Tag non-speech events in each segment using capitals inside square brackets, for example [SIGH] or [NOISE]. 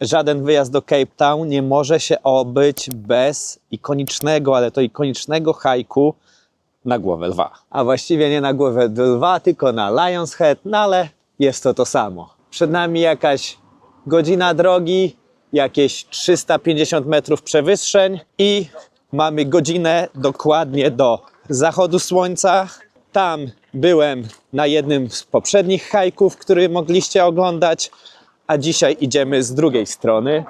żaden wyjazd do Cape Town nie może się obyć bez ikonicznego, ale to ikonicznego hajku na głowę lwa. A właściwie nie na głowę lwa, tylko na Lion's no ale jest to to samo. Przed nami jakaś godzina drogi, jakieś 350 metrów przewyższeń i mamy godzinę dokładnie do zachodu słońca. Tam byłem na jednym z poprzednich hajków, który mogliście oglądać, a dzisiaj idziemy z drugiej strony.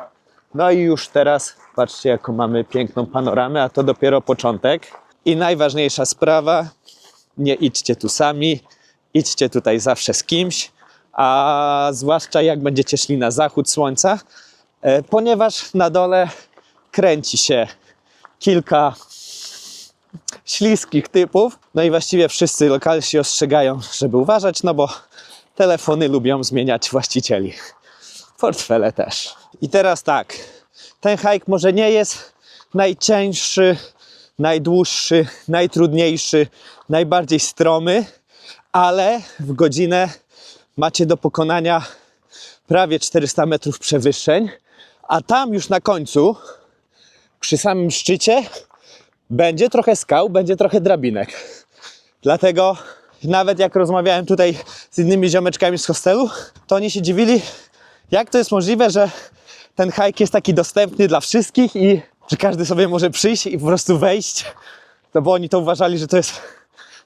No i już teraz patrzcie, jaką mamy piękną panoramę, a to dopiero początek. I najważniejsza sprawa, nie idźcie tu sami, idźcie tutaj zawsze z kimś, a zwłaszcza jak będziecie szli na zachód słońca, e, ponieważ na dole kręci się kilka śliskich typów. No i właściwie wszyscy lokalsi ostrzegają, żeby uważać, no bo telefony lubią zmieniać właścicieli. Portfele też. I teraz tak, ten hike może nie jest najcięższy, najdłuższy, najtrudniejszy, najbardziej stromy, ale w godzinę macie do pokonania prawie 400 metrów przewyższeń, a tam już na końcu, przy samym szczycie, będzie trochę skał, będzie trochę drabinek. Dlatego nawet jak rozmawiałem tutaj z innymi ziomeczkami z hostelu, to oni się dziwili, jak to jest możliwe, że ten hike jest taki dostępny dla wszystkich i że każdy sobie może przyjść i po prostu wejść. No bo oni to uważali, że to jest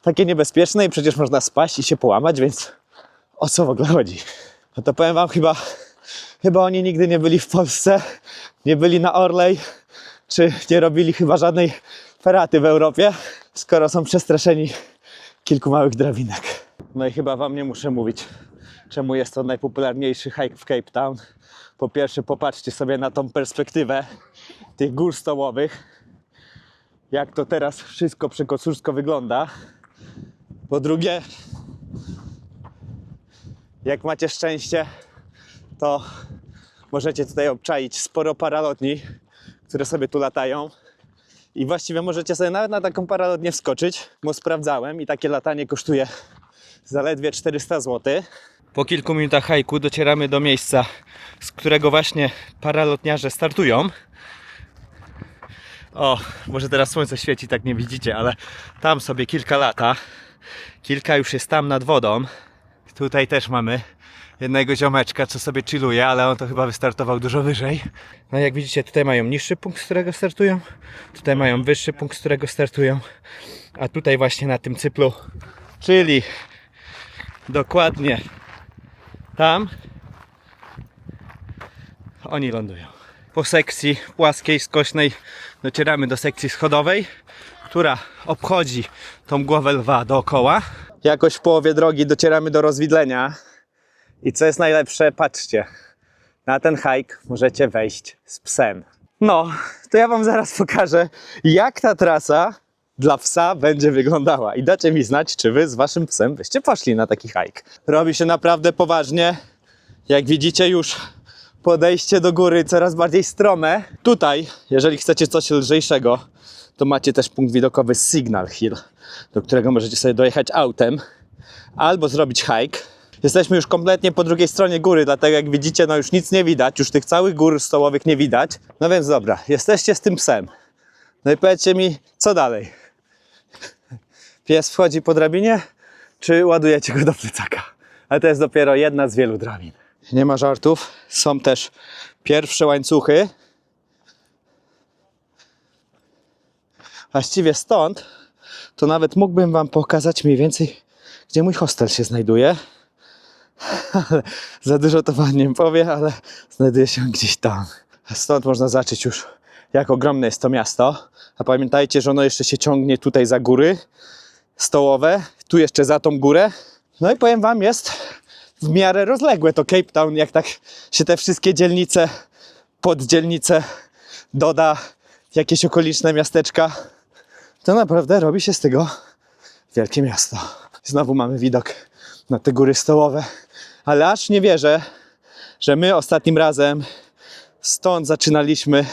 takie niebezpieczne i przecież można spaść i się połamać, więc o co w ogóle chodzi? No to powiem wam chyba, chyba oni nigdy nie byli w Polsce, nie byli na Orlej, czy nie robili chyba żadnej feraty w Europie, skoro są przestraszeni kilku małych drabinek. No i chyba wam nie muszę mówić, czemu jest to najpopularniejszy hike w Cape Town. Po pierwsze, popatrzcie sobie na tą perspektywę tych gór stołowych, jak to teraz wszystko przekocursko wygląda. Po drugie, jak macie szczęście, to możecie tutaj obczaić sporo paralotni, które sobie tu latają. I właściwie możecie sobie nawet na taką paralotnię wskoczyć, bo sprawdzałem i takie latanie kosztuje zaledwie 400 zł. Po kilku minutach hajku docieramy do miejsca, z którego właśnie paralotniarze startują. O, może teraz słońce świeci, tak nie widzicie, ale tam sobie kilka lata. Kilka już jest tam nad wodą. Tutaj też mamy jednego ziomeczka, co sobie chilluje, ale on to chyba wystartował dużo wyżej. No jak widzicie, tutaj mają niższy punkt, z którego startują. Tutaj mają wyższy punkt, z którego startują. A tutaj właśnie na tym cyplu, czyli dokładnie tam, oni lądują. Po sekcji płaskiej, skośnej docieramy do sekcji schodowej, która obchodzi tą głowę lwa dookoła. Jakoś w połowie drogi docieramy do rozwidlenia. I co jest najlepsze, patrzcie, na ten hike możecie wejść z psem. No, to ja Wam zaraz pokażę, jak ta trasa dla psa będzie wyglądała. I dacie mi znać, czy Wy z Waszym psem byście poszli na taki hike. Robi się naprawdę poważnie. Jak widzicie już podejście do góry coraz bardziej strome. Tutaj, jeżeli chcecie coś lżejszego, to macie też punkt widokowy Signal Hill, do którego możecie sobie dojechać autem albo zrobić hike. Jesteśmy już kompletnie po drugiej stronie góry, dlatego jak widzicie, no już nic nie widać, już tych całych gór stołowych nie widać. No więc dobra, jesteście z tym psem. No i powiedzcie mi, co dalej? Pies wchodzi po drabinie, czy ładujecie go do plecaka? Ale to jest dopiero jedna z wielu drabin. Nie ma żartów, są też pierwsze łańcuchy. Właściwie stąd to nawet mógłbym Wam pokazać mniej więcej, gdzie mój hostel się znajduje. [LAUGHS] Ale za dużo to Wam nie powiem, ale znajduje się gdzieś tam. Stąd można zacząć już, jak ogromne jest to miasto. A pamiętajcie, że ono jeszcze się ciągnie tutaj za góry stołowe, tu jeszcze za tą górę. No i powiem Wam, jest w miarę rozległe to Cape Town, jak tak się te wszystkie dzielnice, poddzielnice doda, jakieś okoliczne miasteczka, to naprawdę robi się z tego wielkie miasto. Znowu mamy widok na te góry stołowe, ale aż nie wierzę, że my ostatnim razem stąd zaczynaliśmy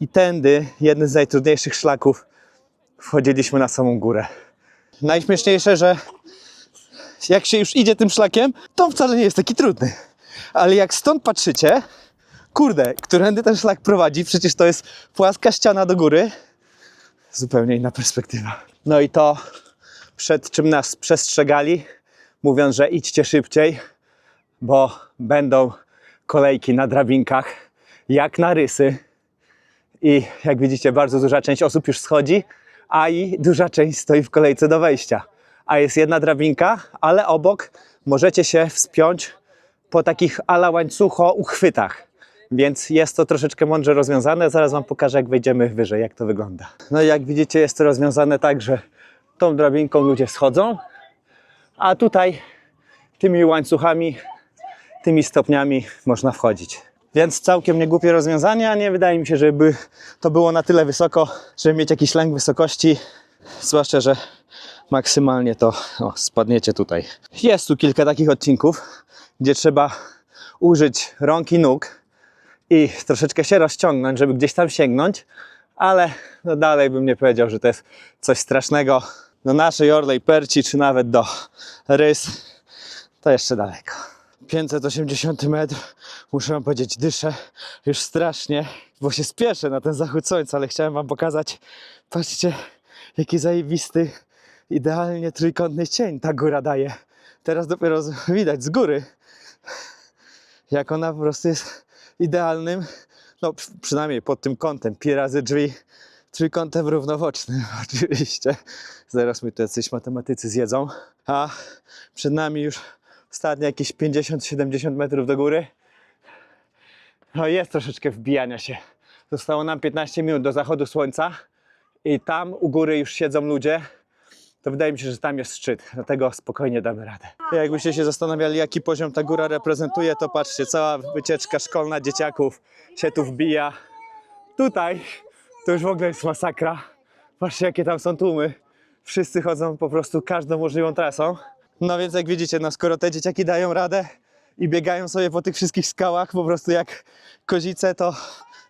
i tędy, jeden z najtrudniejszych szlaków, wchodziliśmy na samą górę. Najśmieszniejsze, że jak się już idzie tym szlakiem, to wcale nie jest taki trudny. Ale jak stąd patrzycie, Kurde, którędy ten szlak prowadzi? Przecież to jest płaska ściana do góry. Zupełnie inna perspektywa. No i to, przed czym nas przestrzegali, mówiąc, że idźcie szybciej, bo będą kolejki na drabinkach, jak na rysy. I jak widzicie, bardzo duża część osób już schodzi, a i duża część stoi w kolejce do wejścia. A jest jedna drabinka, ale obok możecie się wspiąć po takich ala łańcucho uchwytach. Więc jest to troszeczkę mądrze rozwiązane. Zaraz Wam pokażę, jak wejdziemy wyżej, jak to wygląda. No i jak widzicie, jest to rozwiązane tak, że tą drabinką ludzie schodzą, a tutaj tymi łańcuchami, tymi stopniami można wchodzić. Więc całkiem niegłupie rozwiązanie, a nie wydaje mi się, żeby to było na tyle wysoko, żeby mieć jakiś lęk wysokości. Zwłaszcza, że maksymalnie to o, spadniecie tutaj. Jest tu kilka takich odcinków, gdzie trzeba użyć rąk i nóg i troszeczkę się rozciągnąć, żeby gdzieś tam sięgnąć, ale no dalej bym nie powiedział, że to jest coś strasznego. Do naszej Orlej Perci, czy nawet do Rys, to jeszcze daleko. 580 metrów, muszę wam powiedzieć, dyszę już strasznie, bo się spieszę na ten zachód słońca, ale chciałem wam pokazać, patrzcie, jaki zajebisty, idealnie trójkątny cień ta góra daje. Teraz dopiero widać z góry, jak ona po prostu jest idealnym, no przy- przynajmniej pod tym kątem, pi razy drzwi, trójkątem równobocznym [LAUGHS] oczywiście. Zaraz mi tu jacyś matematycy zjedzą. A przed nami już ostatnie jakieś 50-70 metrów do góry. No jest troszeczkę wbijania się. Zostało nam 15 minut do zachodu słońca i tam u góry już siedzą ludzie. To wydaje mi się, że tam jest szczyt, dlatego spokojnie damy radę. Jakbyście się zastanawiali, jaki poziom ta góra reprezentuje, to patrzcie, cała wycieczka szkolna dzieciaków się tu wbija. Tutaj to już w ogóle jest masakra. Patrzcie, jakie tam są tłumy. Wszyscy chodzą po prostu każdą możliwą trasą. No więc jak widzicie, no skoro te dzieciaki dają radę i biegają sobie po tych wszystkich skałach po prostu jak kozice, to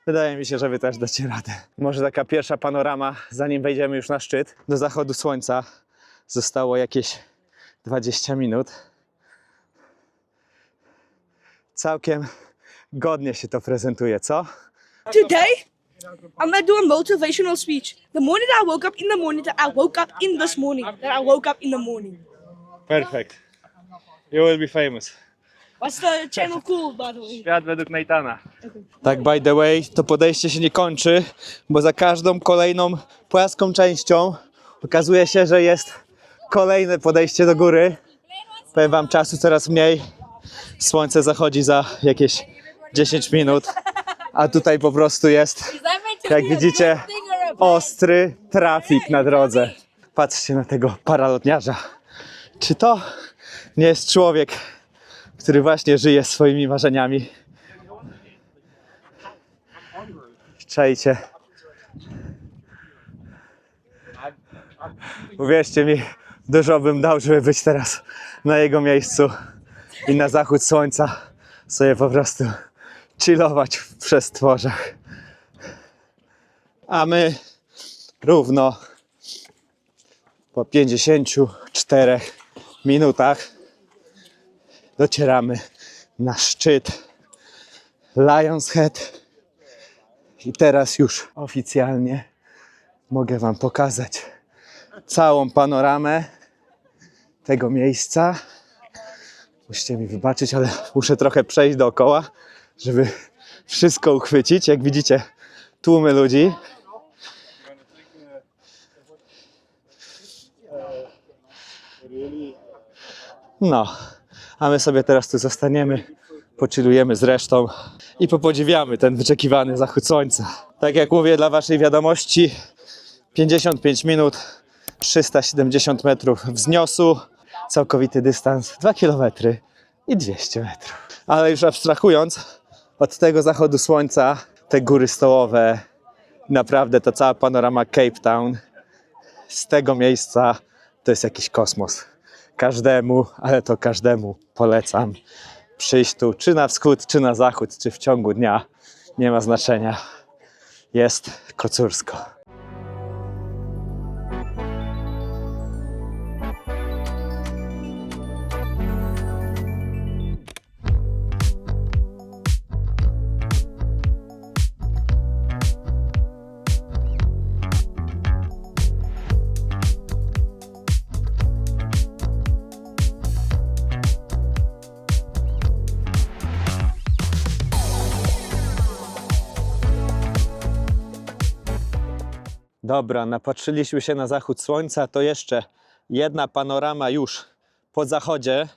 wydaje mi się, że wy też dacie radę. Może taka pierwsza panorama, zanim wejdziemy już na szczyt. Do zachodu słońca zostało jakieś 20 minut. Całkiem godnie się to prezentuje, co? Today, I'm gonna do a motivational speech. The morning that I woke up in the morning, that I woke up in this morning, that I woke up in the morning. Perfect. You will be famous. What's the channel called, by the way? Świat według Nathana. Tak, by the way, to podejście się nie kończy, bo za każdą kolejną płaską częścią okazuje się, że jest kolejne podejście do góry. Powiem wam, czasu coraz mniej. Słońce zachodzi za jakieś 10 minut, a tutaj po prostu jest, jak widzicie, ostry trafik na drodze. Patrzcie na tego paralotniarza. Czy to nie jest człowiek, który właśnie żyje swoimi marzeniami? Czajcie. Uwierzcie mi, dużo bym dał, żeby być teraz na jego miejscu i na zachód słońca sobie po prostu chillować w przestworzach. A my równo po 54 minutach docieramy na szczyt Lions Head. I teraz już oficjalnie mogę Wam pokazać całą panoramę tego miejsca. Musicie mi wybaczyć, ale muszę trochę przejść dookoła, żeby wszystko uchwycić. Jak widzicie, tłumy ludzi. No, a my sobie teraz tu zostaniemy, poczylujemy z resztą i popodziwiamy ten wyczekiwany zachód słońca. Tak jak mówię dla Waszej wiadomości, 55 minut, 370 metrów wzniosu, całkowity dystans 2 km i 200 metrów. Ale już abstrahując od tego zachodu słońca, te góry stołowe, naprawdę ta cała panorama Cape Town, z tego miejsca to jest jakiś kosmos. Każdemu, ale to każdemu polecam przyjść tu, czy na wschód, czy na zachód, czy w ciągu dnia. Nie ma znaczenia. Jest kocursko. Dobra, napatrzyliśmy się na zachód słońca, to jeszcze jedna panorama już po zachodzie.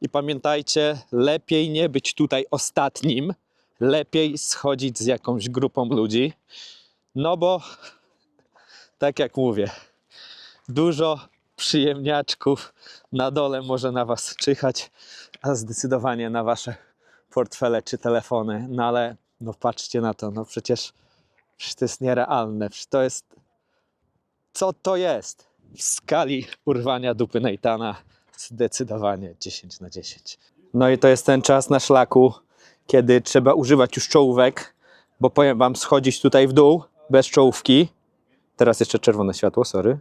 I pamiętajcie, lepiej nie być tutaj ostatnim, lepiej schodzić z jakąś grupą ludzi, no bo tak jak mówię, dużo przyjemniaczków na dole może na was czyhać, a zdecydowanie na wasze portfele czy telefony. No ale no patrzcie na to, no przecież, przecież to jest nierealne, przecież to jest co to jest? W skali urwania dupy Neitana zdecydowanie 10 na 10. No i to jest ten czas na szlaku, kiedy trzeba używać już czołówek, bo powiem wam, schodzić tutaj w dół bez czołówki, teraz jeszcze czerwone światło, sorry,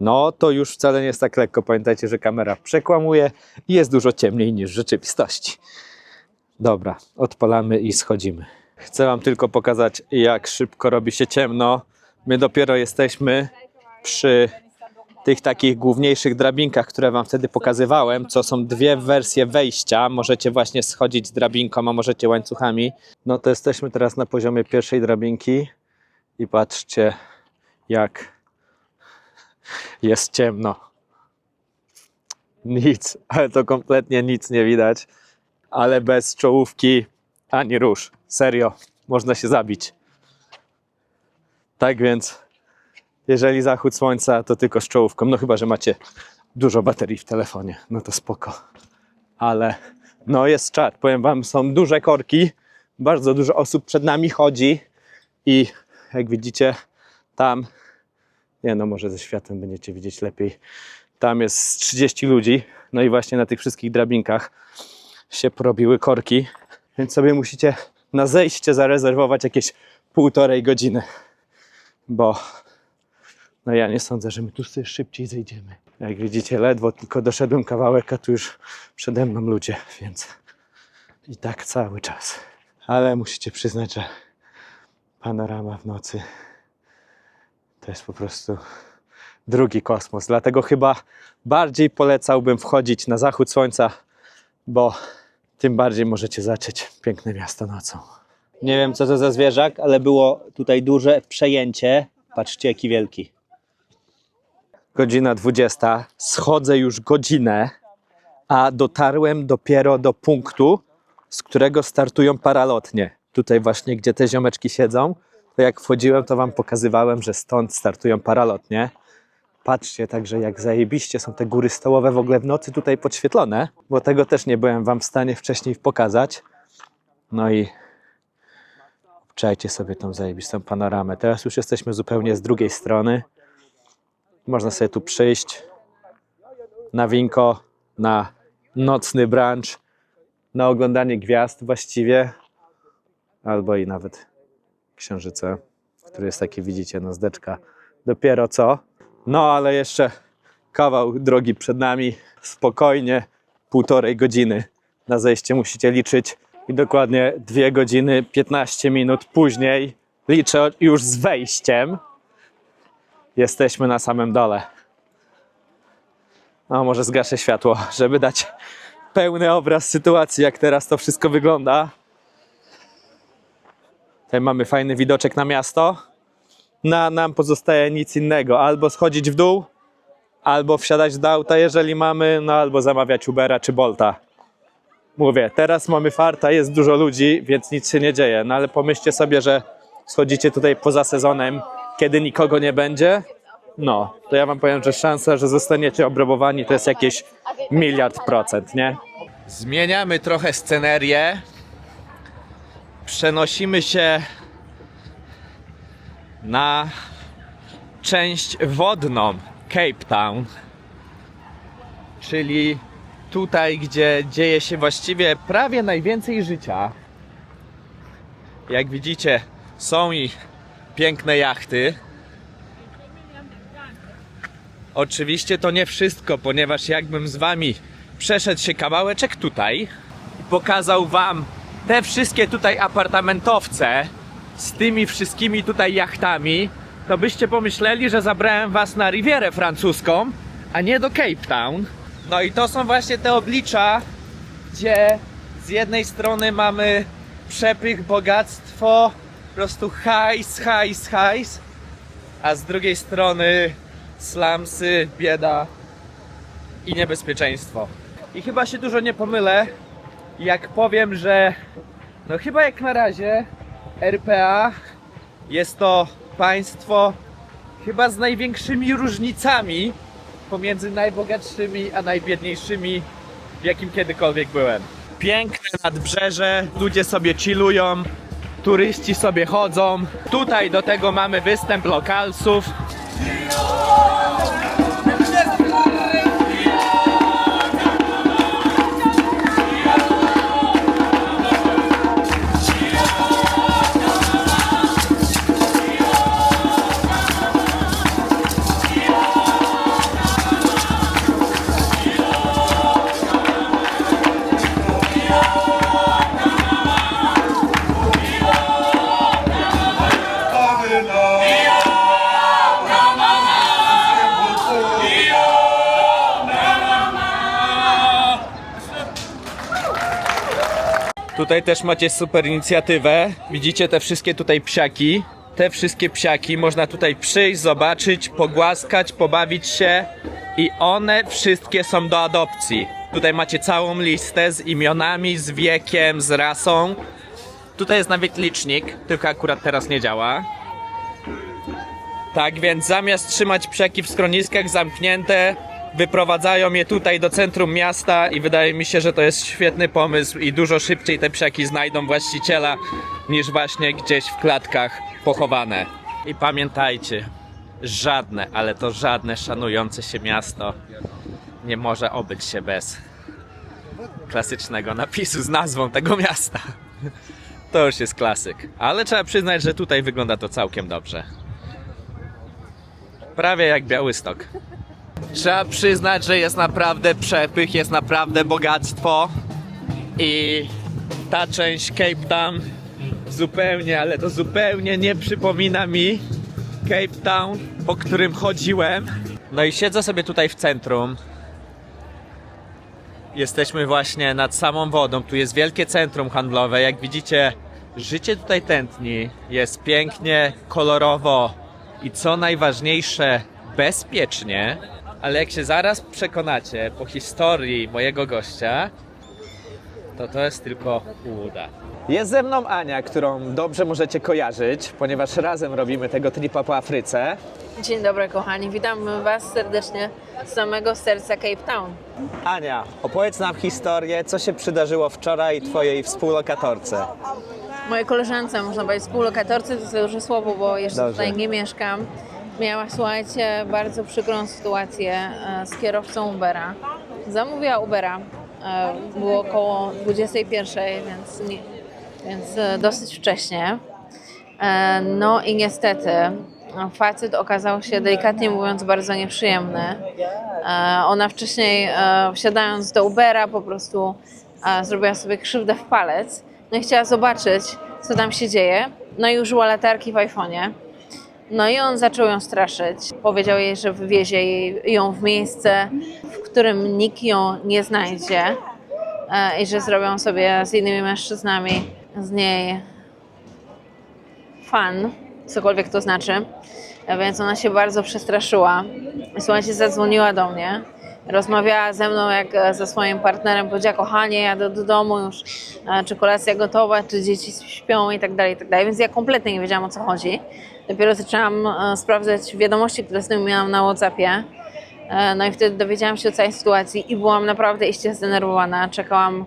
no to już wcale nie jest tak lekko. Pamiętajcie, że kamera przekłamuje i jest dużo ciemniej niż w rzeczywistości. Dobra, odpalamy i schodzimy. Chcę wam tylko pokazać, jak szybko robi się ciemno. My dopiero jesteśmy przy tych takich główniejszych drabinkach, które wam wtedy pokazywałem, co są dwie wersje wejścia. Możecie właśnie schodzić drabinką, a możecie łańcuchami. No to jesteśmy teraz na poziomie pierwszej drabinki i patrzcie, jak jest ciemno. Nic, ale to kompletnie nic nie widać. Ale bez czołówki ani róż. Serio, można się zabić. Tak więc, jeżeli zachód słońca, to tylko z czołówką. No chyba, że macie dużo baterii w telefonie, no to spoko. Ale no jest czad. Powiem wam, są duże korki. Bardzo dużo osób przed nami chodzi. I jak widzicie, tam nie no, może ze światłem będziecie widzieć lepiej. Tam jest z 30 ludzi, no i właśnie na tych wszystkich drabinkach się porobiły korki, więc sobie musicie na zejście zarezerwować jakieś półtorej godziny, bo no ja nie sądzę, że my tu sobie szybciej zejdziemy. Jak widzicie, ledwo tylko doszedłem kawałek, a tu już przede mną ludzie, więc i tak cały czas. Ale musicie przyznać, że panorama w nocy to jest po prostu drugi kosmos. Dlatego chyba bardziej polecałbym wchodzić na zachód słońca, bo tym bardziej możecie zacząć piękne miasto nocą. Nie wiem co to za zwierzak, ale było tutaj duże przejęcie. Patrzcie jaki wielki. Godzina 20. Schodzę już godzinę, a dotarłem dopiero do punktu, z którego startują paralotnie. Tutaj właśnie, gdzie te ziomeczki siedzą, to jak wchodziłem, to wam pokazywałem, że stąd startują paralotnie. Patrzcie także, jak zajebiście są te góry stołowe w ogóle w nocy tutaj podświetlone, bo tego też nie byłem wam w stanie wcześniej pokazać. No i obczajcie sobie tą zajebistą panoramę. Teraz już jesteśmy zupełnie z drugiej strony. Można sobie tu przyjść na winko, na nocny brunch, na oglądanie gwiazd właściwie, albo i nawet księżyca, który jest taki, widzicie, no zdeczka dopiero co. No ale jeszcze kawał drogi przed nami, spokojnie, półtorej godziny na zejście musicie liczyć i dokładnie 2 godziny 15 minut później liczę już z wejściem. Jesteśmy na samym dole. No może zgaszę światło, żeby dać pełny obraz sytuacji, jak teraz to wszystko wygląda. Tutaj mamy fajny widoczek na miasto. Na nam pozostaje nic innego. Albo schodzić w dół, albo wsiadać do auta, jeżeli mamy, no albo zamawiać Ubera czy Bolta. Mówię, teraz mamy farta, jest dużo ludzi, więc nic się nie dzieje. No ale pomyślcie sobie, że schodzicie tutaj poza sezonem, kiedy nikogo nie będzie. No, to ja wam powiem, że szansa, że zostaniecie obrabowani to jest jakieś miliard procent, nie? Zmieniamy trochę scenerię przenosimy się na część wodną Cape Town, czyli tutaj, gdzie dzieje się właściwie prawie najwięcej życia. Jak widzicie, są i piękne jachty. Oczywiście to nie wszystko, ponieważ jakbym z wami przeszedł się kawałeczek tutaj i pokazał wam te wszystkie tutaj apartamentowce z tymi wszystkimi tutaj jachtami, to byście pomyśleli, że zabrałem was na Rivierę francuską, a nie do Cape Town. No i to są właśnie te oblicza, gdzie z jednej strony mamy przepych, bogactwo, po prostu hajs, hajs, hajs, a z drugiej strony slumsy, bieda i niebezpieczeństwo. I chyba się dużo nie pomylę, jak powiem, że no chyba jak na razie RPA jest to państwo chyba z największymi różnicami pomiędzy najbogatszymi a najbiedniejszymi, w jakim kiedykolwiek byłem. Piękne nadbrzeże, ludzie sobie chillują, turyści sobie chodzą. Tutaj do tego mamy występ lokalsów. Tutaj też macie super inicjatywę. Widzicie te wszystkie tutaj psiaki. Te wszystkie psiaki można tutaj przyjść, zobaczyć, pogłaskać, pobawić się i one wszystkie są do adopcji. Tutaj macie całą listę z imionami, z wiekiem, z rasą. Tutaj jest nawet licznik, tylko akurat teraz nie działa. Tak więc zamiast trzymać psiaki w schroniskach zamknięte, wyprowadzają je tutaj do centrum miasta i wydaje mi się, że to jest świetny pomysł i dużo szybciej te psiaki znajdą właściciela niż właśnie gdzieś w klatkach pochowane. I pamiętajcie, żadne, ale to żadne szanujące się miasto nie może obyć się bez klasycznego napisu z nazwą tego miasta. To już jest klasyk. Ale trzeba przyznać, że tutaj wygląda to całkiem dobrze. Prawie jak Białystok. Trzeba przyznać, że jest naprawdę przepych, jest naprawdę bogactwo i ta część Cape Town zupełnie, ale to zupełnie nie przypomina mi Cape Town, po którym chodziłem. No i siedzę sobie tutaj w centrum. Jesteśmy właśnie nad samą wodą. Tu jest wielkie centrum handlowe. Jak widzicie, życie tutaj tętni. Jest pięknie, kolorowo i co najważniejsze, bezpiecznie. Ale jak się zaraz przekonacie po historii mojego gościa, to to jest tylko ułuda. Jest ze mną Ania, którą dobrze możecie kojarzyć, ponieważ razem robimy tego tripa po Afryce. Dzień dobry kochani, witam Was serdecznie z samego serca Cape Town. Ania, opowiedz nam historię, co się przydarzyło wczoraj twojej współlokatorce. Mojej koleżance, można powiedzieć współlokatorce, to jest duże słowo, bo jeszcze Dobrze. tutaj nie mieszkam. Miała, słuchajcie, bardzo przykrą sytuację e, z kierowcą Ubera. Zamówiła Ubera, e, było około 21, więc, nie, więc e, dosyć wcześnie. No i niestety facet okazał się delikatnie mówiąc bardzo nieprzyjemny. Ona wcześniej wsiadając do Ubera po prostu zrobiła sobie krzywdę w palec. No i chciała zobaczyć, co tam się dzieje. No i użyła latarki w iPhone'ie. No i on zaczął ją straszyć. Powiedział jej, że wywiezie ją w miejsce, w którym nikt ją nie znajdzie e, i że zrobią sobie z innymi mężczyznami z niej fan, cokolwiek to znaczy. Więc ona się bardzo przestraszyła. Słuchajcie, zadzwoniła do mnie. Rozmawiała ze mną jak e, ze swoim partnerem. Powiedziała, kochanie, jadę do domu już, e, czy kolacja gotowa, czy dzieci śpią i tak dalej, i tak dalej. Więc ja kompletnie nie wiedziałam o co chodzi. Dopiero zaczęłam e, sprawdzać wiadomości, które z tym miałam na Whatsappie. No i wtedy dowiedziałam się o całej sytuacji i byłam naprawdę iście zdenerwowana. Czekałam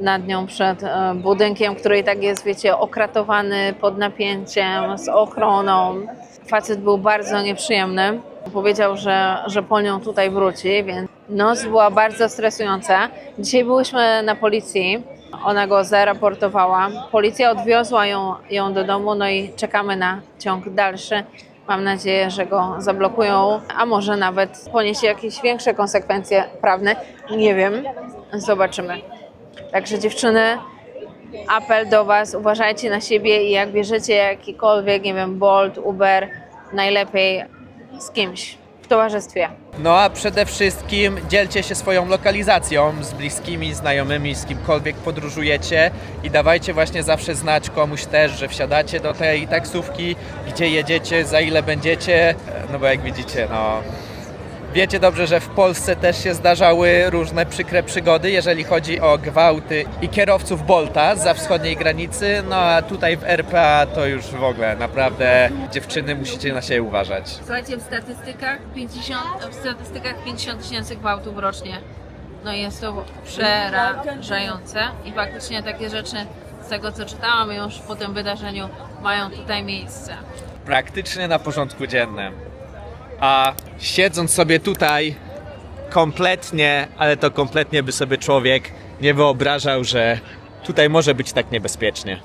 nad nią przed budynkiem, który i tak jest, wiecie, okratowany pod napięciem, z ochroną. Facet był bardzo nieprzyjemny. Powiedział, że, że po nią tutaj wróci, więc noc była bardzo stresująca. Dzisiaj byłyśmy na policji. Ona go zaraportowała. Policja odwiozła ją, ją do domu, no i czekamy na ciąg dalszy. Mam nadzieję, że go zablokują, a może nawet poniesie jakieś większe konsekwencje prawne. Nie wiem. Zobaczymy. Także dziewczyny, apel do Was, uważajcie na siebie i jak bierzecie jakikolwiek, nie wiem, Bolt, Uber, najlepiej z kimś. W towarzystwie. No a przede wszystkim dzielcie się swoją lokalizacją. Z bliskimi, znajomymi, z kimkolwiek podróżujecie. I dawajcie właśnie zawsze znać komuś też, że wsiadacie do tej taksówki, gdzie jedziecie, za ile będziecie, no bo jak widzicie, no Wiecie dobrze, że w Polsce też się zdarzały różne przykre przygody, jeżeli chodzi o gwałty i kierowców Bolta za wschodniej granicy, no a tutaj w RPA to już w ogóle naprawdę dziewczyny musicie na siebie uważać. Słuchajcie, w statystykach 50, w statystykach 50 tysięcy gwałtów rocznie. No i jest to przerażające i faktycznie takie rzeczy z tego co czytałam już po tym wydarzeniu mają tutaj miejsce. praktycznie na porządku dziennym. A siedząc sobie tutaj, kompletnie, ale to kompletnie by sobie człowiek nie wyobrażał, że tutaj może być tak niebezpiecznie.